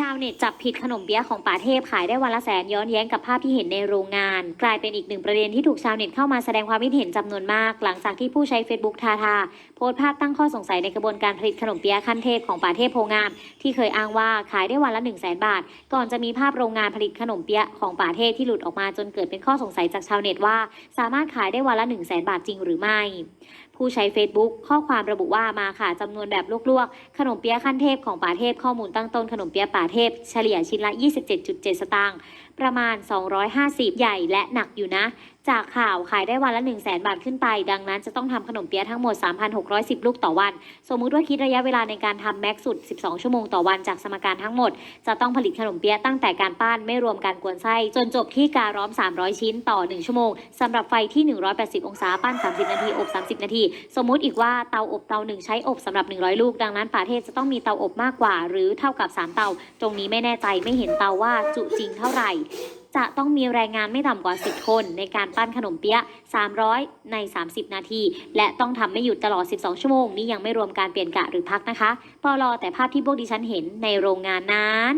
ชาวเน็ตจับผิดขนมเปี๊ยะของป่าเทพขายได้วันละแสนย้อนแย้งกับภาพที่เห็นในโรงงาน กลายเป็นอีกหนึ่งประเด็นที่ถูกชาวเน็ตเข้ามาแสดงความคิดเห็นจำนวนมาก หลังจากที่ผู้ใช้ Facebook ทาทาโพสต์ภาพตั้งข้อสงสัยในกระบวนการผลิตขนมเปี๊ยะขั้นเทพของป่าเทพโพงาม ที่เคยอ้างว่าขายได้วันละ1 0 0 0 0แบาท ก่อนจะมีภาพโรงงานผลิตขนมเปี๊ยะของป่าเทพที่หลุดออกมาจนเกิดเป็นข้อสงสัยจากชาวเน็ตว่า สามารถขายได้วันละ1 0 0 0 0แบาทจริงหรือไม่ ผู้ใช้ Facebook ข้อความระบุว่ามาค่ะจำนวนแบบลวกๆ ขนมเปี๊ยะขั้นเทพของป่าเทพข้อมูลตั้งต้นขนมเปี๊ยะป่าเทพเฉลี่ยชิ้นละ 27.7 สตางค์ ประมาณ 250 ใหญ่และหนักอยู่นะ จากข่าวขายได้วันละ 1 0 0 0 0แบาทขึ้นไป ดังนั้นจะต้องทำขนมเปี๊ยะทั้งหมด 3,610 ลูกต่อวัน สมมุติว่าคิดระยะเวลาในการทำแม็กสุด 12 ชั่วโมงต่อวันจากสมการทั้งหมด จะต้องผลิตขนมเปี๊ยะตั้งแต่การปั้นไม่รวมการกวนไส้ จนจบที่การร้อม 300 ชิ้นต่อ 1 ชั่วโมงสำหรับไฟที่ 180 องศาปั้น 30 นาทีอบ 30 นาที สมมุติอีกว่าเตาอบเตาหนึ่งใช้อบสำหรับ 100 ลูก ดังนั้นป่าเทพจะต้องมีเตาอบมากกว่า หรือเท่ากับ 3 เตา ตรงนี้ไม่แน่ใจไม่เห็นเตาว่าจุจริงเท่าไหร่จะต้องมีแรงงานไม่ต่ำกว่า 10 คน ในการปั้นขนมเปี๊ยะ 300 ใน 30 นาที และต้องทำไม่หยุดตลอด 12 ชั่วโมง นี้ยังไม่รวมการเปลี่ยนกะหรือพักนะคะปอลอแต่ภาพที่พวกดิฉันเห็นในโรงงานนั้น